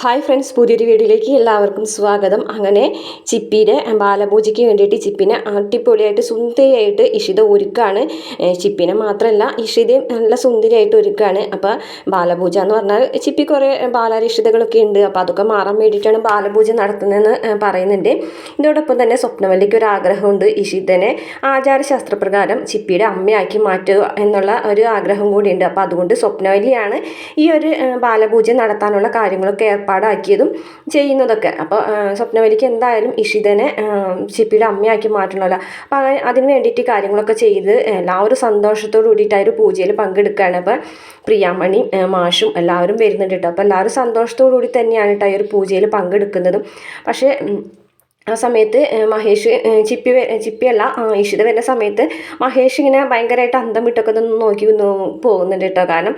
Hi friends പുതിയൊരു വീഡിയോയിലേക്ക് എല്ലാവർക്കും സ്വാഗതം. അങ്ങനെ ചിപ്പിയുടെ ബാലപൂജയ്ക്ക് വേണ്ടിയിട്ട് ചിപ്പിനെ അടിപൊളിയായിട്ട് സുന്ദരിയായിട്ട് ഇഷിത ഒരുക്കാണ്. ചിപ്പിനെ മാത്രമല്ല ഇഷിതയും നല്ല സുന്ദരിയായിട്ട് ഒരുക്കാണ്. അപ്പോൾ ബാലപൂജ എന്ന് പറഞ്ഞാൽ ചിപ്പി കുറേ ബാലാരിഷിതകളൊക്കെ ഉണ്ട്. അപ്പോൾ അതൊക്കെ മാറാൻ വേണ്ടിയിട്ടാണ് ബാലപൂജ നടത്തുന്നതെന്ന് പറയുന്നുണ്ട്. ഇതോടൊപ്പം തന്നെ സ്വപ്നവല്ലിക്ക് ഒരു ആഗ്രഹമുണ്ട്. ഇഷിതനെ ആചാരശാസ്ത്രപ്രകാരം ചിപ്പിയുടെ അമ്മയാക്കി മാറ്റുക എന്നുള്ള ഒരു ആഗ്രഹം കൂടിയുണ്ട്. അപ്പോൾ അതുകൊണ്ട് സ്വപ്നവല്ലിയാണ് ഈ ഒരു ബാലപൂജ നടത്താനുള്ള കാര്യങ്ങളൊക്കെ ഏർപ്പാടാക്കിയതും ചെയ്യുന്നതൊക്കെ. അപ്പോൾ സ്വപ്നവലിക്ക് എന്തായാലും ഇഷിതനെ ചിപ്പിയുടെ അമ്മയാക്കി മാറ്റണമല്ലോ. അപ്പോൾ അങ്ങനെ അതിന് വേണ്ടിയിട്ട് കാര്യങ്ങളൊക്കെ ചെയ്ത് എല്ലാവരും സന്തോഷത്തോടു കൂടിയിട്ട് ആ ഒരു പൂജയിൽ പങ്കെടുക്കുകയാണ്. അപ്പോൾ പ്രിയാമണി മാഷും എല്ലാവരും വരുന്നുണ്ട് കേട്ടോ. അപ്പോൾ എല്ലാവരും സന്തോഷത്തോടു കൂടി തന്നെയാണ് കേട്ടോ ഈ ഒരു പൂജയിൽ പങ്കെടുക്കുന്നതും. പക്ഷേ ആ സമയത്ത് മഹേഷ് ചിപ്പി ചിപ്പിയല്ല ഇഷിത വരുന്ന സമയത്ത് മഹേഷ് ഇങ്ങനെ ഭയങ്കരമായിട്ട് അന്തം വിട്ടൊക്കെ ഒന്ന് നോക്കി പോകുന്നുണ്ട് കേട്ടോ. കാരണം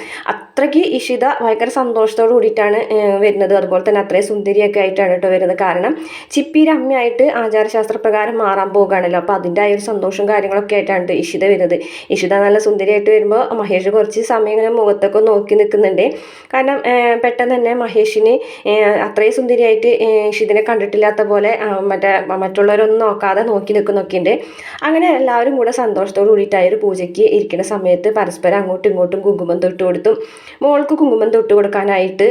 അത്രയ്ക്ക് ഇഷിത ഭയങ്കര സന്തോഷത്തോടു കൂടിയിട്ടാണ് വരുന്നത്. അതുപോലെ തന്നെ അത്രയും സുന്ദരിയൊക്കെ ആയിട്ടാണ് കേട്ടോ വരുന്നത്. കാരണം ചിപ്പിയുടെ അമ്മയായിട്ട് ആചാരശാസ്ത്രപ്രകാരം മാറാൻ പോകുകയാണല്ലോ അപ്പോൾ അതിന്റെ ആ ഒരു സന്തോഷവും കാര്യങ്ങളൊക്കെ ആയിട്ടാണ് ട്ടോ ഇഷിത വരുന്നത്. ഇഷിത നല്ല സുന്ദരിയായിട്ട് വരുമ്പോൾ മഹേഷ് കുറച്ച് സമയം ഇങ്ങനെ മുഖത്തൊക്കെ നോക്കി നിൽക്കുന്നുണ്ട്. കാരണം പെട്ടെന്ന് തന്നെ മഹേഷിന് അത്രയും സുന്ദരിയായിട്ട് ഇഷിതിനെ കണ്ടിട്ടില്ലാത്ത പോലെ മറ്റേ മറ്റുള്ളവരൊന്നും നോക്കാതെ നോക്കി നിൽക്കുന്നൊക്കെ ഉണ്ട്. അങ്ങനെ എല്ലാവരും കൂടെ സന്തോഷത്തോടു കൂടിയിട്ടായ ഒരു പൂജയ്ക്ക് ഇരിക്കുന്ന സമയത്ത് പരസ്പരം അങ്ങോട്ടും ഇങ്ങോട്ടും കുങ്കുമം തൊട്ട് കൊടുത്തും മോൾക്ക് കുങ്കുമം തൊട്ട് കൊടുക്കാനായിട്ട്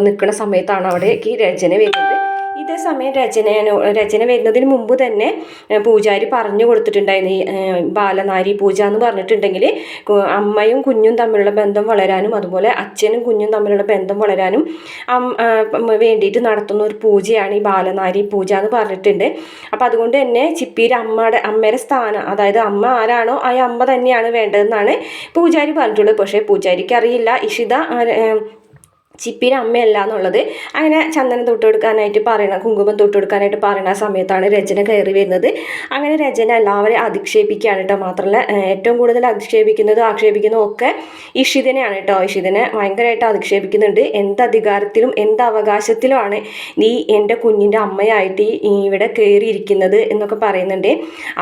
നിൽക്കുന്ന സമയത്താണ് അവിടേക്ക് രചന വരുന്നത്. ഇതേ സമയം രചന രചന വരുന്നതിന് മുമ്പ് തന്നെ പൂജാരി പറഞ്ഞു കൊടുത്തിട്ടുണ്ടായിരുന്നു. ബാലനാരി പൂജ എന്ന് പറഞ്ഞിട്ടുണ്ടെങ്കിൽ അമ്മയും കുഞ്ഞും തമ്മിലുള്ള ബന്ധം വളരാനും അതുപോലെ അച്ഛനും കുഞ്ഞും തമ്മിലുള്ള ബന്ധം വളരാനും വേണ്ടിയിട്ട് നടത്തുന്ന ഒരു പൂജയാണ് ഈ ബാലനാരി പൂജ എന്ന് പറഞ്ഞിട്ടുണ്ട്. അപ്പോൾ അതുകൊണ്ട് തന്നെ ചിപ്പിയിൽ അമ്മയുടെ അമ്മയുടെ സ്ഥാനം അതായത് അമ്മ ആരാണോ ആ അമ്മ തന്നെയാണ് വേണ്ടതെന്നാണ് പൂജാരി പറഞ്ഞിട്ടുള്ളത്. പക്ഷേ പൂജാരിക്ക് അറിയില്ല ഇഷിത ചിപ്പിയുടെ അമ്മയല്ല എന്നുള്ളത് അങ്ങനെ ചന്ദനം തൊട്ട് കൊടുക്കാനായിട്ട് പറയണ കുങ്കുമം തൊട്ട് കൊടുക്കാനായിട്ട് പറയണ സമയത്താണ് രചന കയറി വരുന്നത്. അങ്ങനെ രചന എല്ലാവരെയും അധിക്ഷേപിക്കുകയാണ് കേട്ടോ മാത്രമല്ല ഏറ്റവും കൂടുതൽ അധിക്ഷേപിക്കുന്നതും ആക്ഷേപിക്കുന്നതും ഒക്കെ ഇഷിതനെയാണ് കേട്ടോ ഇഷിതനെ ഭയങ്കരമായിട്ട് അധിക്ഷേപിക്കുന്നുണ്ട്. എന്ത് അധികാരത്തിലും എന്ത് അവകാശത്തിലുമാണ് നീ എന്റെ കുഞ്ഞിന്റെ അമ്മയായിട്ട് ഈ ഇവിടെ കയറിയിരിക്കുന്നത് എന്നൊക്കെ പറയുന്നുണ്ട്.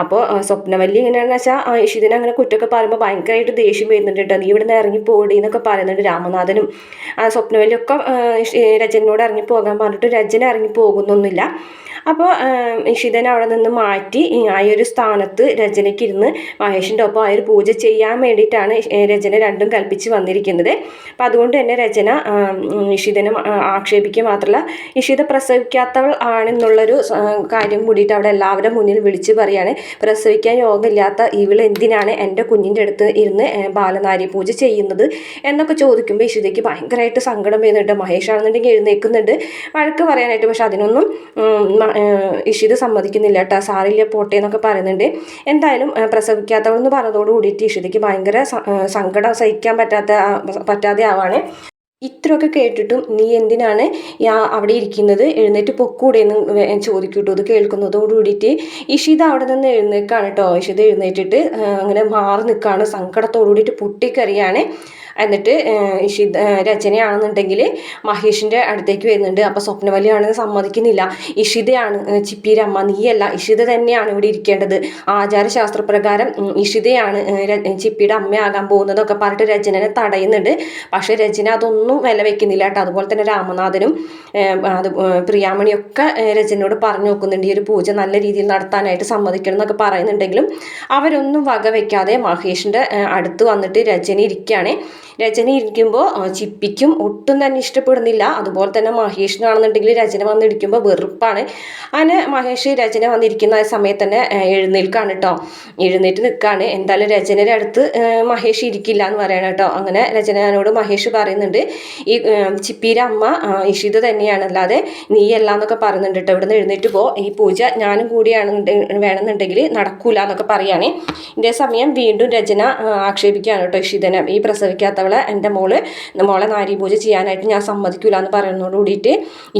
അപ്പോൾ സ്വപ്നവല്ലി എങ്ങനെയാണെന്ന് വെച്ചാൽ ഇഷിതനെ അങ്ങനെ കുറ്റമൊക്കെ പറയുമ്പോൾ ഭയങ്കരമായിട്ട് ദേഷ്യം വരുന്നുണ്ട് കേട്ടോ നീ ഇവിടെ നിന്ന് ഇറങ്ങി പോടി എന്നൊക്കെ പറയുന്നുണ്ട് രാമനാഥനും. ആ, സ്വപ്നവല്ലിയൊക്കെ രജനോട് ഇറങ്ങി പോകാൻ പറഞ്ഞിട്ട് രജൻ ഇറങ്ങി പോകുന്നൊന്നുമില്ല. അപ്പോൾ ഇഷിതൻ അവിടെ നിന്ന് മാറ്റി ആ ഒരു സ്ഥാനത്ത് രചനയ്ക്ക് ഇരുന്ന് മഹേഷിന്റെ ഒപ്പം ആ ഒരു പൂജ ചെയ്യാൻ വേണ്ടിയിട്ടാണ് രചന രണ്ടും കൽപ്പിച്ച് വന്നിരിക്കുന്നത്. അപ്പം അതുകൊണ്ട് തന്നെ രചന ഇഷിതനെ ആക്ഷേപിക്കുക മാത്രമല്ല ഇഷിത പ്രസവിക്കാത്തവൾ ആണെന്നുള്ളൊരു കാര്യം കൂടിയിട്ട് അവിടെ എല്ലാവരുടെ മുന്നിൽ വിളിച്ച് പറയാണ്. പ്രസവിക്കാൻ യോഗമില്ലാത്ത ഇവൾ എന്തിനാണ് എന്റെ കുഞ്ഞിന്റെ അടുത്ത് ഇരുന്ന് ബാലനാരി പൂജ ചെയ്യുന്നത് എന്നൊക്കെ ചോദിക്കുമ്പോൾ ഇഷിതയ്ക്ക് ഭയങ്കരമായിട്ട് സങ്കടം വരുന്നുണ്ട് മഹേഷ് ആണെന്നുണ്ടെങ്കിൽ എഴുന്നേൽക്കുന്നുണ്ട്. വഴക്ക് പറയാനായിട്ട് പക്ഷെ അതിനൊന്നും ഇഷിത് സമ്മതിക്കുന്നില്ല കേട്ടോ. സാറില്ല പോട്ടെ എന്നൊക്കെ പറയുന്നുണ്ട്. എന്തായാലും പ്രസവിക്കാത്തവളെന്ന് പറഞ്ഞതോട് കൂടിയിട്ട് ഇഷിതയ്ക്ക് ഭയങ്കര സങ്കടം സഹിക്കാൻ പറ്റാത്ത പറ്റാതെ ആവാണ്. ഇത്രയൊക്കെ കേട്ടിട്ടും നീ എന്തിനാണ് അവിടെ ഇരിക്കുന്നത്? എഴുന്നേറ്റ് പൊക്കൂടെ എന്ന് ചോദിക്കൂട്ടോ? അത് കേൾക്കുന്നതോട് കൂടിയിട്ട് ഇഷിത അവിടെ നിന്ന് എഴുന്നേക്കാണ് കേട്ടോ. ഇഷിത എഴുന്നേറ്റിട്ട് അങ്ങനെ മാറി നിൽക്കുകയാണ് സങ്കടത്തോടു കൂടിയിട്ട് പൊട്ടിക്കറിയാണ്. എന്നിട്ട് ഇഷിത രചനയാണെന്നുണ്ടെങ്കിൽ മഹേഷിന്റെ അടുത്തേക്ക് വരുന്നുണ്ട്. അപ്പോൾ സ്വപ്നവലിയാണെന്ന് സമ്മതിക്കുന്നില്ല. ഇഷിതയാണ് ചിപ്പിരമ്മ നീയല്ല ഇഷിത തന്നെയാണ് ഇവിടെ ഇരിക്കേണ്ടത്. ആചാരശാസ്ത്രപ്രകാരം ഇഷിതയാണ് ചിപ്പിയുടെ അമ്മയാകാൻ പോകുന്നതൊക്കെ പറഞ്ഞിട്ട് രചനനെ തടയുന്നുണ്ട്. പക്ഷേ രചന അതൊന്നും വില വെക്കുന്നില്ല കേട്ടോ. അതുപോലെ തന്നെ രാമനാഥനും അത് പ്രിയാമണിയൊക്കെ രചനയോട് പറഞ്ഞു നോക്കുന്നുണ്ട്. ഈ ഒരു പൂജ നല്ല രീതിയിൽ നടത്താനായിട്ട് സമ്മതിക്കണം എന്നൊക്കെ പറയുന്നുണ്ടെങ്കിലും അവരൊന്നും വക വയ്ക്കാതെ മഹേഷിന്റെ അടുത്ത് വന്നിട്ട് രചന ഇരിക്കുകയാണ്. രചന ഇരിക്കുമ്പോൾ ചിപ്പിക്കും ഒട്ടും തന്നെ ഇഷ്ടപ്പെടുന്നില്ല. അതുപോലെ തന്നെ മഹേഷിനാണെന്നുണ്ടെങ്കിൽ രചന വന്നിരിക്കുമ്പോൾ വെറുപ്പാണ്. അങ്ങനെ മഹേഷ് രചന വന്നിരിക്കുന്ന സമയത്ത് തന്നെ എഴുന്നേൽക്കാണ് കേട്ടോ എഴുന്നേറ്റ് നിൽക്കുകയാണ് എന്തായാലും രചനയുടെ അടുത്ത് മഹേഷ് ഇരിക്കില്ല എന്ന് പറയണം കേട്ടോ അങ്ങനെ രചനയോട് മഹേഷ് പറയുന്നുണ്ട് ഈ ചിപ്പിയുടെ അമ്മ ഇഷിത തന്നെയാണ്. അല്ലാതെ നീയല്ല എന്നൊക്കെ പറയുന്നുണ്ട് കേട്ടോ ഇവിടെ നിന്ന് എഴുന്നേറ്റ് പോ. ഈ പൂജ ഞാനും കൂടിയാണ് വേണമെന്നുണ്ടെങ്കിൽ നടക്കൂല എന്നൊക്കെ പറയുകയാണ് ഇതേ സമയം വീണ്ടും രചന ആക്ഷേപിക്കുകയാണ് കേട്ടോ ഇഷിതനെ. ഈ പ്രസവിക്കാത്തവളെ എന്റെ മോൾ മോളെ നാരി പൂജ ചെയ്യാനായിട്ട് ഞാൻ സമ്മതിക്കൂല എന്ന് പറയുന്നതോട് കൂടിയിട്ട്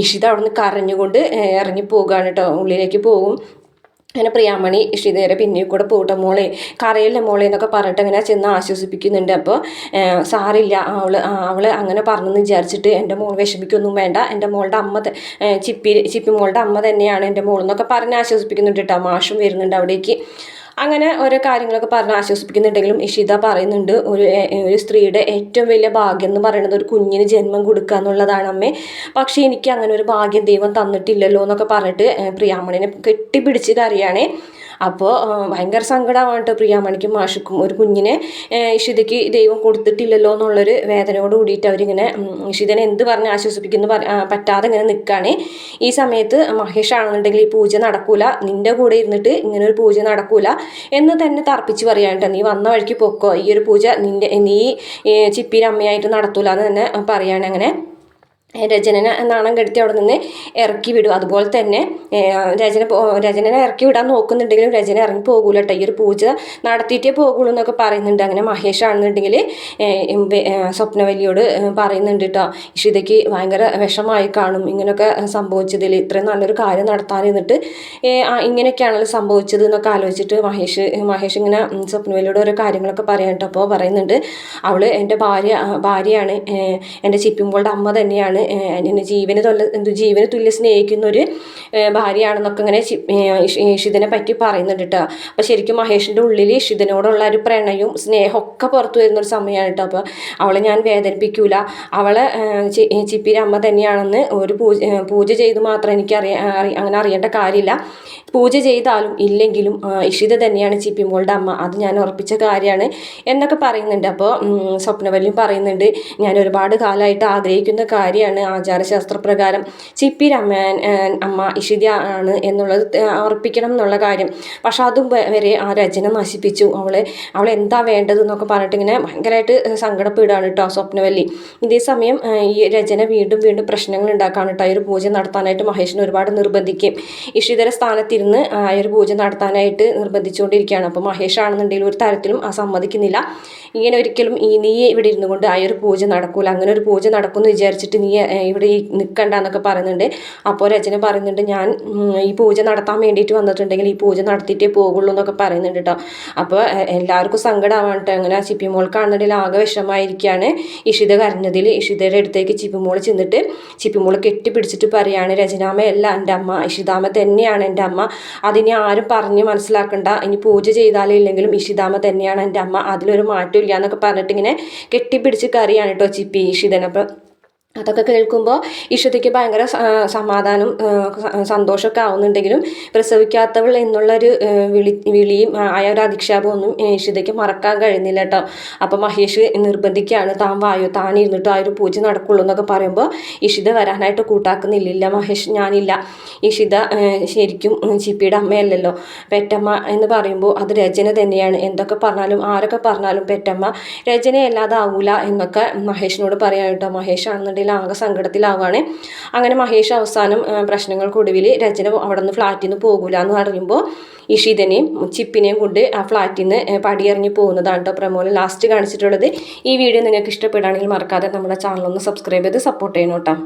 ഇഷിത അവിടെ നിന്ന് കരഞ്ഞുകൊണ്ട് ഇറങ്ങി പോകുകയാണ് കേട്ടോ ഉള്ളിലേക്ക് പോകും. അങ്ങനെ പ്രിയാമണി ഇഷിതേരെ പിന്നെയും കൂടെ പോട്ടെ മോളെ. കരയില്ല മോളെ എന്നൊക്കെ പറഞ്ഞിട്ട് അങ്ങനെ ചെന്ന് ആശ്വസിപ്പിക്കുന്നുണ്ട്. അപ്പോൾ സാറില്ല അവൾ അവൾ അങ്ങനെ പറഞ്ഞെന്ന് വിചാരിച്ചിട്ട് എന്റെ മോൾ വിഷമിക്കൊന്നും വേണ്ട. എന്റെ മോളുടെ അമ്മ ചിപ്പി ചിപ്പി മോളുടെ അമ്മ തന്നെയാണ് എന്റെ മോൾ എന്നൊക്കെ പറഞ്ഞ് ആശ്വസിപ്പിക്കുന്നുണ്ട് കേട്ടോ മാഷും വരുന്നുണ്ട് അവിടേക്ക്. അങ്ങനെ ഓരോ കാര്യങ്ങളൊക്കെ പറഞ്ഞ് ആശ്വസിപ്പിക്കുന്നുണ്ടെങ്കിലും ഇഷിത പറയുന്നുണ്ട് ഒരു ഒരു സ്ത്രീയുടെ ഏറ്റവും വലിയ ഭാഗ്യം എന്ന് പറയുന്നത് ഒരു കുഞ്ഞിന് ജന്മം കൊടുക്കുക എന്നുള്ളതാണ് അമ്മേ. പക്ഷേ എനിക്ക് അങ്ങനെ ഒരു ഭാഗ്യം ദൈവം തന്നിട്ടില്ലല്ലോ എന്നൊക്കെ പറഞ്ഞിട്ട് പ്രിയാമണിനെ കെട്ടിപ്പിടിച്ച് കരയാണേ. അപ്പോൾ ഭയങ്കര സങ്കടമാണ് കേട്ടോ പ്രിയാമണിക്കും മാഷിക്കും ഒരു കുഞ്ഞിനെ ഇഷിതയ്ക്ക് ദൈവം കൊടുത്തിട്ടില്ലല്ലോ എന്നുള്ളൊരു വേദനയോട് കൂടിയിട്ട് അവരിങ്ങനെ ഇഷിതനെ എന്ത് പറഞ്ഞ് ആശ്വസിപ്പിക്കുന്നു പറ്റാതെ ഇങ്ങനെ നിൽക്കുകയാണ് ഈ സമയത്ത് മഹേഷ് ആണെന്നുണ്ടെങ്കിൽ ഈ പൂജ നടക്കൂല. നിന്റെ കൂടെ ഇരുന്നിട്ട് ഇങ്ങനെ ഒരു പൂജ നടക്കൂല. എന്ന് തന്നെ തർപ്പിച്ച് പറയാണ്ട് നീ വന്ന വഴിക്ക് പൊക്കോ. ഈ ഒരു പൂജ നിന്റെ നീ ചിപ്പിയിൽ അമ്മയായിട്ട് നടത്തൂല എന്ന് തന്നെ പറയാണ് അങ്ങനെ. രചനനെ നാണം കെടുത്തി അവിടെ നിന്ന് ഇറക്കി വിടും. അതുപോലെ തന്നെ രചന രചനനെ ഇറക്കി വിടാൻ നോക്കുന്നുണ്ടെങ്കിലും രചന ഇറങ്ങി പോകൂല കേട്ടോ ഈ ഒരു പൂജ നടത്തിയിട്ടേ പോകുള്ളൂ എന്നൊക്കെ പറയുന്നുണ്ട്. അങ്ങനെ മഹേഷ് ആണെന്നുണ്ടെങ്കിൽ സ്വപ്നവല്ലിയോട് പറയുന്നുണ്ട് കേട്ടോ ഇഷിതയ്ക്ക് ഭയങ്കര വിഷമായി കാണും. ഇങ്ങനെയൊക്കെ സംഭവിച്ചതിൽ ഇത്രയും നല്ലൊരു കാര്യം നടത്താനിരുന്നിട്ട് ഇങ്ങനെയൊക്കെയാണല്ലോ സംഭവിച്ചത് എന്നൊക്കെ ആലോചിച്ചിട്ട് മഹേഷ് മഹേഷ് ഇങ്ങനെ സ്വപ്നവല്ലിയോട് ഓരോ കാര്യങ്ങളൊക്കെ പറയാൻ കേട്ടോ അപ്പോൾ പറയുന്നുണ്ട് അവൾ എന്റെ ഭാര്യ ഭാര്യയാണ്. എന്റെ ചിപ്പിമ്പോളുടെ അമ്മ തന്നെയാണ്. ഏഹ്, എന്നെ ജീവന് തൊല്ല എന്ത് ജീവന് തുല്യ സ്നേഹിക്കുന്ന ഒരു ഭാര്യയാണെന്നൊക്കെ ഇങ്ങനെ ഇഷിതിനെ പറ്റി പറയുന്നുണ്ട് കേട്ടോ അപ്പോൾ ശരിക്കും മഹേഷിന്റെ ഉള്ളിൽ ഇഷിതനോടുള്ള ഒരു പ്രണയവും സ്നേഹമൊക്കെ പുറത്തു വരുന്ന ഒരു സമയമാണ് കേട്ടോ അപ്പോൾ അവളെ ഞാൻ വേദനിപ്പിക്കൂല. അവളെ ചിപ്പിയുടെ അമ്മ തന്നെയാണെന്ന് ഒരു പൂജ പൂജ ചെയ്ത് മാത്രം എനിക്ക് അറിയാ അറി- അങ്ങനെ അറിയേണ്ട കാര്യമില്ല. പൂജ ചെയ്താലും ഇല്ലെങ്കിലും ഇഷിത തന്നെയാണ് ചിപ്പിമോളുടെ അമ്മ. അത് ഞാൻ ഉറപ്പിച്ച കാര്യമാണ് എന്നൊക്കെ പറയുന്നുണ്ട്. അപ്പോൾ സ്വപ്നവല്ലിയും പറയുന്നുണ്ട് ഞാൻ ഒരുപാട് കാലമായിട്ട് ആഗ്രഹിക്കുന്ന കാര്യമാണ്. ആചാരശാസ്ത്രപ്രകാരം. ചിപ്പി ആ, അമ്മ ഇഷിത ആണ് എന്നുള്ളത് അർപ്പിക്കണം എന്നുള്ള കാര്യം. പക്ഷെ അതും വരെ ആ രചന നശിപ്പിച്ചു. അവളെ അവൾ എന്താ വേണ്ടത് എന്നൊക്കെ പറഞ്ഞിട്ട് ഇങ്ങനെ ഭയങ്കരമായിട്ട് സങ്കടപ്പെടുകയാണ് കേട്ടോ സ്വപ്നവല്ലി. ഇതേ സമയം ഈ രചന വീണ്ടും വീണ്ടും പ്രശ്നങ്ങൾ ഉണ്ടാക്കാണ് കേട്ടോ. ഈ ഒരു പൂജ നടത്താനായിട്ട് മഹേഷിനെ ഒരുപാട് നിർബന്ധിക്കും. ഇഷിതര സ്ഥാനത്തിരുന്ന് ആ ഒരു പൂജ നടത്താനായിട്ട് നിർബന്ധിച്ചുകൊണ്ടിരിക്കുകയാണ്. അപ്പോൾ മഹേഷ് ആണെന്നുണ്ടെങ്കിൽ ഒരു തരത്തിലും ആ സമ്മതിക്കുന്നില്ല. ഇങ്ങനെ ഒരിക്കലും ഈ നീ ഇവിടെ ഇരുന്നു കൊണ്ട് ആ ഒരു പൂജ നടക്കൂല. അങ്ങനെ ഒരു പൂജ നടക്കുമെന്ന് വിചാരിച്ചിട്ട് നീ ഇവിടെ നിൽക്കണ്ട എന്നൊക്കെ പറയുന്നുണ്ട്. അപ്പോൾ രചന പറയുന്നുണ്ട് ഞാൻ ഈ പൂജ നടത്താൻ വേണ്ടിയിട്ട് വന്നിട്ടുണ്ടെങ്കിൽ ഈ പൂജ നടത്തിയിട്ടേ പോകുള്ളൂ എന്നൊക്കെ പറയുന്നുണ്ട് കേട്ടോ. അപ്പോൾ എല്ലാവർക്കും സങ്കടമാവാണ് കേട്ടോ. അങ്ങനെ ചിപ്പിമോൾ കാണുന്നുണ്ടെങ്കിൽ ആകെ വിഷമായിരിക്കുകയാണ് ഇഷിത കരഞ്ഞതിൽ ഇഷിതയുടെ അടുത്തേക്ക് ചിപ്പിമോൾ ചെന്നിട്ട് ചിപ്പിമോൾ കെട്ടിപ്പിടിച്ചിട്ട് പറയാണ് രചനാമയല്ല എന്റെ അമ്മ. ഇഷിതാമ തന്നെയാണ് എന്റെ അമ്മ. അതിനെ ആരും പറഞ്ഞ് മനസ്സിലാക്കണ്ട. ഇനി പൂജ ചെയ്താലും ഇല്ലെങ്കിലും ഇഷിതാമ തന്നെയാണ് എന്റെ അമ്മ. അതിലൊരു മാറ്റമില്ല എന്നൊക്കെ പറഞ്ഞിട്ട് ഇങ്ങനെ കെട്ടിപ്പിടിച്ച് കറിയാണ് കേട്ടോ ചിപ്പി ഇഷിതൻ അപ്പം അതൊക്കെ കേൾക്കുമ്പോൾ ഇഷതയ്ക്ക് ഭയങ്കര സമാധാനം സന്തോഷമൊക്കെ ആവുന്നുണ്ടെങ്കിലും പ്രസവിക്കാത്തവൾ എന്നുള്ളൊരു വിളി വിളിയും ആയ ഒരു അധിക്ഷേപമൊന്നും ഇഷിതയ്ക്ക് മറക്കാൻ കഴിയുന്നില്ല കേട്ടോ. അപ്പോൾ മഹേഷ് നിർബന്ധിക്കുകയാണ് താൻ വായു? താൻ ഇരുന്നിട്ട്? ആ ഒരു പൂജ നടക്കുള്ളൂ എന്നൊക്കെ പറയുമ്പോൾ ഇഷിത വരാനായിട്ട് കൂട്ടാക്കുന്നില്ല മഹേഷ് ഞാനില്ല. ഇഷിത ശരിക്കും ചിപ്പിയുടെ അമ്മയല്ലല്ലോ. പെറ്റമ്മ എന്ന് പറയുമ്പോൾ അത് രചന തന്നെയാണ്. എന്തൊക്കെ പറഞ്ഞാലും ആരൊക്കെ പറഞ്ഞാലും പെറ്റമ്മ രചനയല്ലാതാവൂല എന്നൊക്കെ മഹേഷിനോട് പറയാൻ കേട്ടോ. മഹേഷ് ആണെന്നുണ്ടെങ്കിൽ ആകെ സങ്കടത്തിലാവുകയാണ് അങ്ങനെ മഹേഷ് അവസാനം പ്രശ്നങ്ങൾക്കൊടുവിൽ രചന അവിടെ നിന്ന് ഫ്ലാറ്റിൽ നിന്ന് പോകൂല എന്ന് പറയുമ്പോൾ ഇഷിതനെയും ചിപ്പിനെയും കൊണ്ട് ആ ഫ്ലാറ്റിൽ നിന്ന് പടിയിറങ്ങി പോകുന്നതാണ് കേട്ടോ പ്രമോൽ ലാസ്റ്റ് കാണിച്ചിട്ടുള്ളത് ഈ വീഡിയോ നിങ്ങൾക്ക് ഇഷ്ടപ്പെടുകയാണെങ്കിൽ മറക്കാതെ നമ്മുടെ ചാനൽ ഒന്ന് സബ്സ്ക്രൈബ് ചെയ്ത് സപ്പോർട്ട് ചെയ്യണം കേട്ടോ